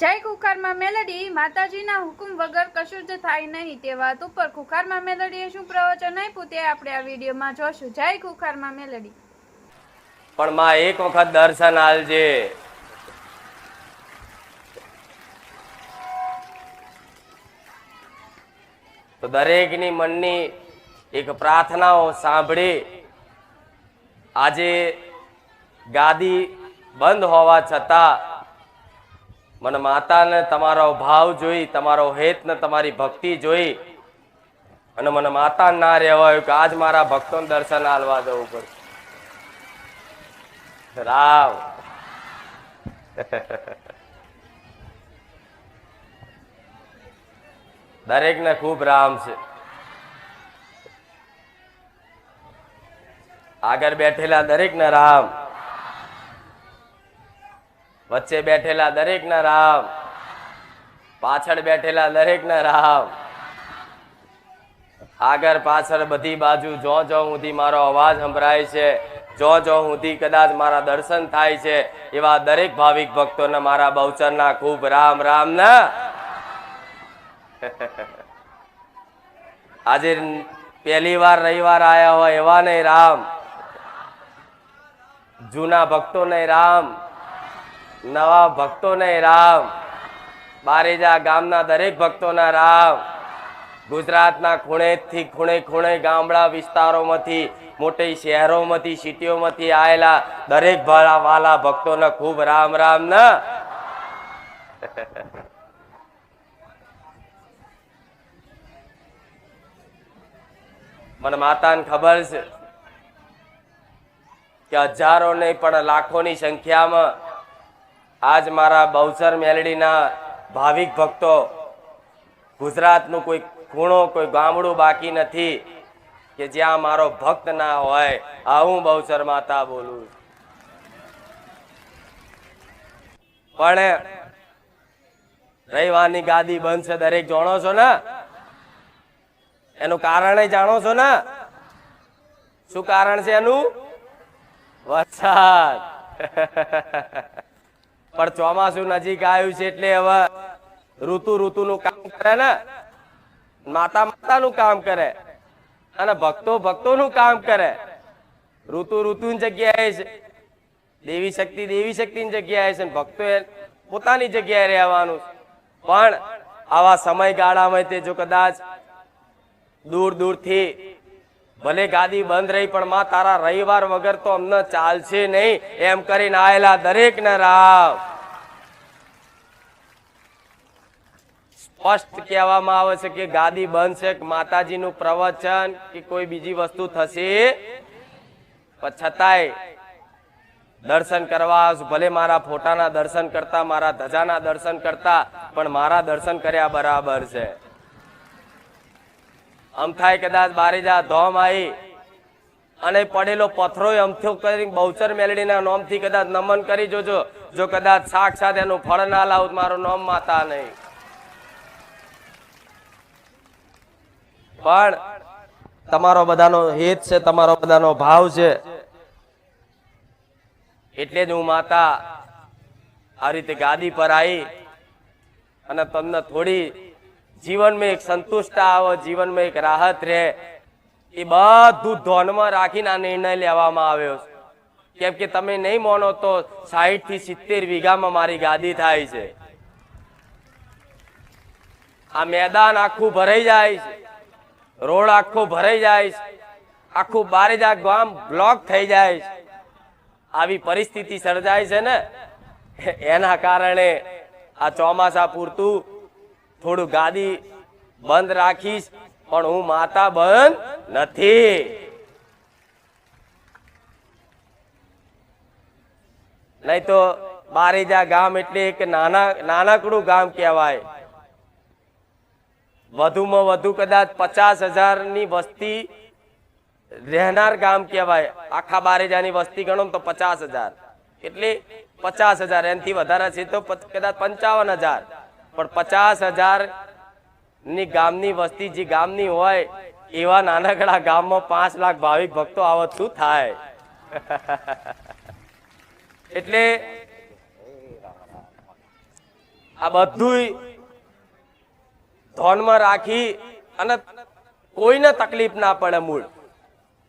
જય કુખારમાં મેલડી, માતાજીના હુકમ વગર કશું જ થાય નહીં તે વાત ઉપર કુખારમાં મેલડીએ શું પ્રવચન આપ્યું તે આપણે આ વિડીયોમાં જોશું. જય કુખારમાં મેલડી. પણ માં, એક વખત દર્શન આલજે. તો દરેકની મનની એક પ્રાર્થનાઓ સાંભળી. આજે ગાદી બંધ હોવા છતાં મને માતાને તમારો ભાવ જોઈ, તમારો હેત ને તમારી ભક્તિ જોઈ અને મને માતા ના રહેવાયું કે આજ મારા ભક્તોને દર્શન આલવા જવું પડશે. રામ દરેકને ખૂબ રામ છે. આગળ બેઠેલા દરેકને રામ. વચ્ચે બેઠેલા દરેકને રામ. પાછળ બેઠેલા દરેકને રામ. આગળ પાછળ બધી બાજુ જો જો સુધી મારો અવાજ સંભળાય છે, જો જો સુધી કદાચ મારા દર્શન થાય છે, એવા દરેક ભાવિક ભક્તોને મારા બહુચરના ખૂબ રામ રામ ના. આજે પહેલી વાર રવિવાર આયા હોય એવા નહીં રામ. જૂના ભક્તો નહીં રામ. નવા ભક્તો નહીં રામ. બારેજા ગામના દરેક ભક્તોના રામ. ગુજરાતના ખૂણેથી ખૂણે ખૂણે ગામડા વિસ્તારોમાંથી, મોટી શહેરોમાંથી, સિટીઓમાંથી આવેલા દરેક ભાલા વાલા ભક્તોને ખૂબ રામ રામ ના. મને માતાને ખબર છે કે હજારો નહીં પણ લાખોની સંખ્યામાં આજ મારા બહુચર મેલડીના ભાવિક ભક્તો, ગુજરાતનું કોઈ ખૂણો, કોઈ ગામડું બાકી નથી કે જ્યાં મારો ભક્ત ના હોય. આ હું બહુચર માતા બોલું. પણ રવિવારની ગાદી બંધ છે, દરેક જાણો છો ને? એનું કારણ જાણો છો ને? શું કારણ છે એનું? વરસાદ. પણ ચોમાસું નજીક આવ્યું છે એટલે હવે ઋતુ ઋતુનું કામ કરે ને. માતા માતાનું કામ કરે. અને ભક્તો ભક્તોનું કામ કરે. ઋતુ ઋતુની જગ્યાએ છે. દેવી શક્તિ દેવી શક્તિની જગ્યાએ છે ભક્તો પોતાની જગ્યાએ રહેવાનું પણ આવા સમયગાળામાં તે જો કદાચ દૂર દૂરથી ભલે ગાદી બંધ રહી, પણ માં તારા રવિવાર વગર તો અમને ચાલશે નહીં. એમ કરીને આયેલા દરેક ને રામ. સ્પષ્ટ કહેવામાં આવે છે કે ગાદી બંધ છે માતાજીનું પ્રવચન કે કોઈ બીજી વસ્તુ થશે? પણ છતાંય દર્શન કરવા ભલે મારા ફોટાના દર્શન કરતા, મારા ધજાના દર્શન કરતા, પણ મારા દર્શન કર્યા બરાબર છે. આમ કદાચ કદાચ બારીજા ધોમ આવી અને પડેલો પથરો અમથો કરી બહુચર મેલડીના નોમથી કદાચ નમન કરી જોજો. જો કદાચ સાક્ષાત એનું ફળ ના લાવું મારું નામ માતા નહીં. પણ તમારો બધાનો હેત છે, તમારો બધાનો ભાવ છે. એટલે જ હું માતા આ રીતે ગાદી પર આવી અને તમને થોડી જીવનમાં એક સંતુષ્ટતા આવે, જીવનમાં એક રાહત રહે. એ બધું ધોનમાં રાખીને આ નિર્ણય લેવામાં આવ્યો કેમ કે તમે નહીં માનો તો સાહીઠથી સિત્તેર વીઘામાં મારી ગાદી થાય છે. આ મેદાન આખું ભરાઈ જાય છે. રોડ આખો ભરાઈ જાય છે. આખું બારેજા ગામ બ્લોક થઈ જાય છે. આવી પરિસ્થિતિ સર્જાય છે ને? એના કારણે આ ચોમાસા પૂરતું થોડું ગાદી બંધ રાખીશ, પણ હું માતા બંધ નથી. નહીં તો બારેજા ગામ એટલે એક નાના, નાનકડું ગામ કહેવાય. વધુમાં વધુ કદાચ પચાસની વસ્તી રહેનાર ગામ કહેવાય. આખા બારેજાની વસ્તી ગણો ને તો પચાસ હજાર. એટલે પચાસ હજાર, એનાથી વધારે છે તો કદાચ પંચાવન હજાર. પણ પચાસ હજારની ગામની વસ્તી જે ગામની હોય, એવા નાનકડા ગામમાં પાંચ લાખ ભાવિક ભક્તો આવત શું થાય? એટલે આ બધુંય ધોનમાં રાખી અને કોઈને તકલીફ ના પડે મૂળ.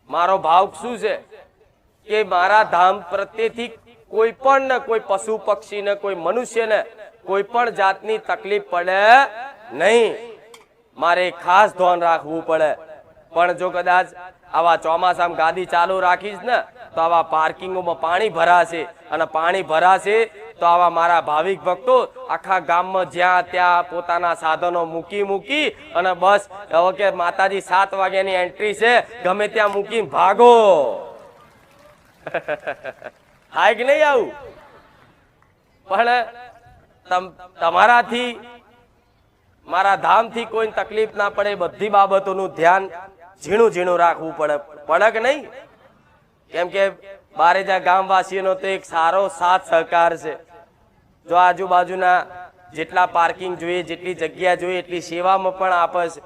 મારો ભાવ શું છે? કે મારા ધામ પ્રત્યેથી કોઈ પણ ને કોઈ પશુ પક્ષી ને કોઈ મનુષ્ય ને કોઈ પણ જાતની તકલીફ પડે નહીં. મારે ખાસ ધ્યાન રાખવું પડે. પણ જો કદાચ આવા ચોમાસામાં ગાદી ચાલુ રાખીશ ને, તો આવા પાર્કિંગોમાં પાણી ભરાશે. અને પાણી ભરાશે તો આવા મારા ભાવિક ભક્તો આખા ગામમાં જ્યાં ત્યાં પોતાના સાધનો મૂકી મૂકી અને બસ હવે કે માતાજી સાત વાગ્યાની એન્ટ્રી છે, ગમે ત્યાં મૂકીને ભાગો. થાય કે નહીં આવું? પણ તમારાથી, મારા ધામથી કોઈ તકલીફ ના પડે, બધી બાબતોનું ધ્યાન ઝીણું ઝીણું રાખવું પડે. પડક નહીં? કેમ કે બારેજા ગામવાસીઓનો તો એક સારો સાથ સહકાર છે. જો આજુબાજુના જેટલા પાર્કિંગ જોઈએ, જેટલી જગ્યા જોઈએ, એટલી સેવામાં પણ આપે છે.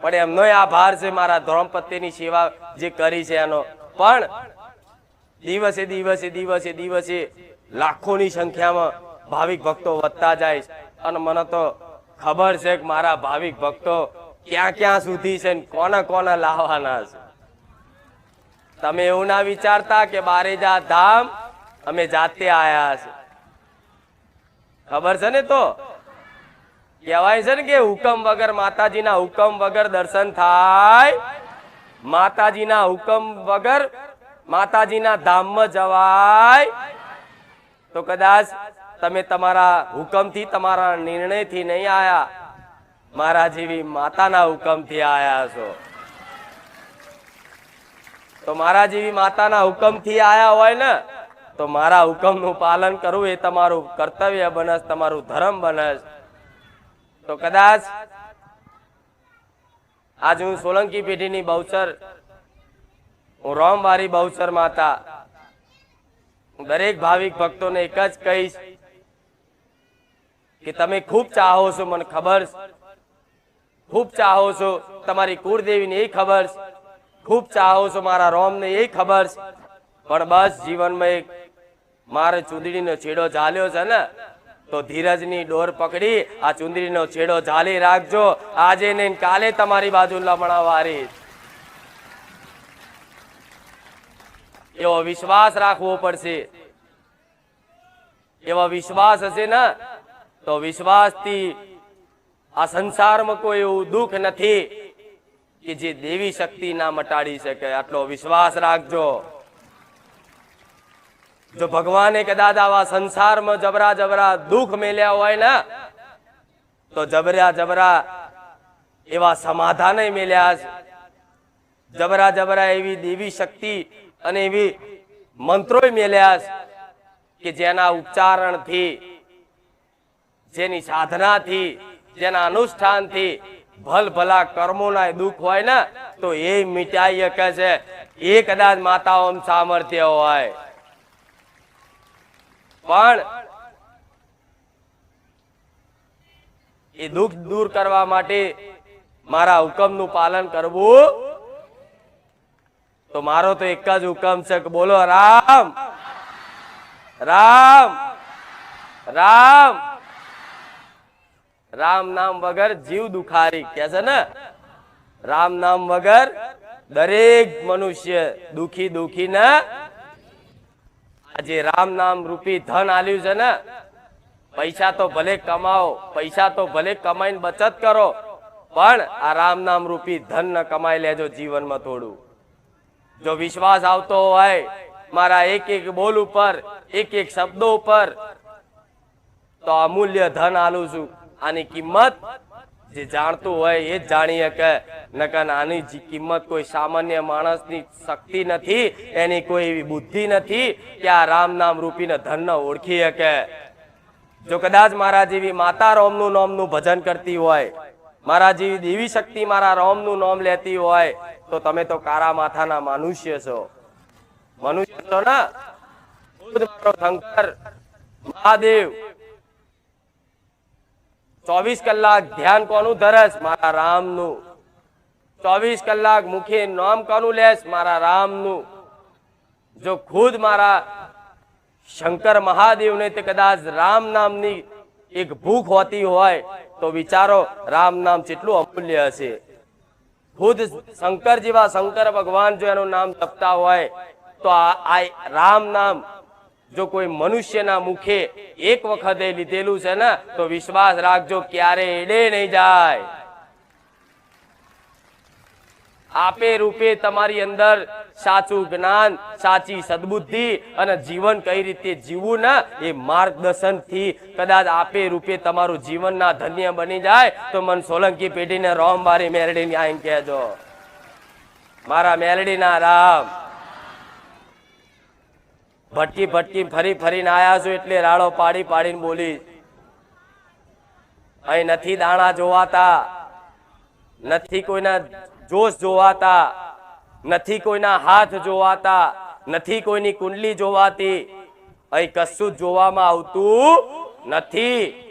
પણ એમનો આભાર છે મારા ધર્મપત્યની સેવા જે કરી છે એનો. પણ દિવસે દિવસે દિવસે દિવસે લાખોની સંખ્યામાં ભાવિક ભક્તો વધતા જાય છે. અને મને તો ખબર છે કે મારા ભાવિક ભક્તો ક્યાં ક્યાં સુધી છે ને કોના લાવવાના છે. તમે એવું ના વિચારતા કે બારેજા ધામ અમે જાતે આયા છે. ખબર છે ને તો? કહેવાય છે ને કે હુકમ વગર માતાજીના હુકમ વગર દર્શન થાય. માતાજીના હુકમ વગર માતાજીના ધામમાં જવાય. તો કદાચ તમે તમારા હુકમથી તમારા નિર્ણયથી નહીં આયા. મારા જેવી માતાના હુકમથી આયા છો. તો મારા જેવી માતાના હુકમથી આયા હોય ને, તો મારા હુકમનું પાલન કરવું એ તમારું કર્તવ્ય બનસ તમારું ધર્મ બનસ તો કદાચ આજ હું સોલંકી પેઢીની બહુચર, હું રોમવારી બહુચર માતા દરેક ભાવિક ભક્તોને એક જ કહીશ કે તમે ખૂબ ચાહો છો, મને ખબર ખૂબ ચાહો છો, તમારી કુળદેવીને એ ખબર ખૂબ ચાહો છો, મારા રોમને એ ખબર પણ બસ જીવનમાં એક મારે ચૂંદડીનો છેડો ચાલ્યો છે ને, તો ધીરજની ડોર પકડી, આ ચુંદડીનો છેડો ઝાલી રાખજો. આજે ને કાલે તમારી બાજુ લમણા વારી. એવો વિશ્વાસ રાખવો પડશે. એવો વિશ્વાસ હશે ને તો વિશ્વાસથી આ સંસારમાં કોઈ એવું દુઃખ નથી કે જે દેવી શક્તિ ના મટાડી શકે. આટલો વિશ્વાસ રાખજો. જો ભગવાને કદાચ આવા સંસારમાં જબરા જબરા દુઃખ મેલ્યા હોય ને, તો જબરા જબરા એવા સમાધાન મેલ્યા જબરા જબરા એવી દેવી શક્તિ અને એવી મંત્રોય મેલ્યા કે જેના ઉચ્ચારણથી જેની સાધનાથી, જેના અનુષ્ઠાનથી ભલ ભલા કર્મોના દુઃખ હોય ને, તો એ મીટાઈ શકે છે. એ કદાચ માતાઓ સામર્થ્ય હોય. પણ એ દુઃખ દૂર કરવા માટે મારા હુકમનું પાલન કરવું તો મારો તો એક જ હુકમ છે બોલો, રામ રામ રામ રામ નામ વગર જીવ દુખારી કે છે ને? રામ નામ વગર દરેક મનુષ્ય દુખી દુખી ને આજે રામ નામ રૂપી ધન આલ્યું છે ને? પૈસા તો ભલે કમાઓ પૈસા તો ભલે કમાઈને બચત કરો, પણ આ રામ નામ રૂપી ધન ન કમાઈ લેજો જીવનમાં થોડું. જો વિશ્વાસ આવતો હોય, મારા એક એક બોલ ઉપર એક એક શબ્દો ઉપર, તો અમૂલ્ય ધન આલું છું. આની કિંમત જે જાણતું હોય એ જ જાણી શકે નકર આની જે કિંમત કોઈ સામાન્ય માણસની શક્તિ નથી, એની કોઈ એવી બુદ્ધિ નથી કે આ રામ નામ રૂપીને ધન ઓળખી શકે જો કદાચ મારા જેવી માતા રોમનું નોમનું ભજન કરતી હોય, મારા જેવી દેવી શક્તિ મારા રોમનું નામ લેતી હોય, તો તમે તો કારા માથાના મનુષ્ય છો. મનુષ્ય છો ને? શંકર, મહાદેવ ચોવીસ કલાક ધ્યાન કોનું ધરસ? મારા રામનું. ચોવીસ કલાક મુખે નામ કોનું લેશ? મારા રામનું. જો ખુદ મારા શંકર મહાદેવને તે કદાચ રામ નામની એક ભૂખ હોતી હોય, તો વિચારો રામ નામ કેટલું અમૂલ્ય હશે. ખુદ શંકર જેવા શંકર ભગવાન જો એનું નામ જપતા હોય, તો આ રામ નામ જો કોઈ મનુષ્યના મુખે એક વખતે લીધેલું છે ને, તો વિશ્વાસ રાખજો, ક્યારે એડે નહીં જાય. આપે રૂપે તમારી અંદર સાચું જ્ઞાન, સાચી સદબુદ્ધિ અને જીવન કઈ રીતે જીવવું ને, એ માર્ગદર્શનથી કદાચ આપે રૂપે તમારું જીવન ના ધન્ય બની જાય, તો મન સોલંકી પેઢીને બારી મેરડીને આઈને કહેજો. મારા મેલડીના રામ ભટકી ભટકી ફરી ફરીને આવ્યા છું એટલે રાડો પાડી પાડીને બોલી, અહીં નથી દાણા જોવાતા, નથી કોઈના જોશ જોવાતા, નથી કોઈના હાથ જોવાતા, નથી કોઈની કુંડલી જોવાતી, અહીં કશું જોવામાં આવતું નથી.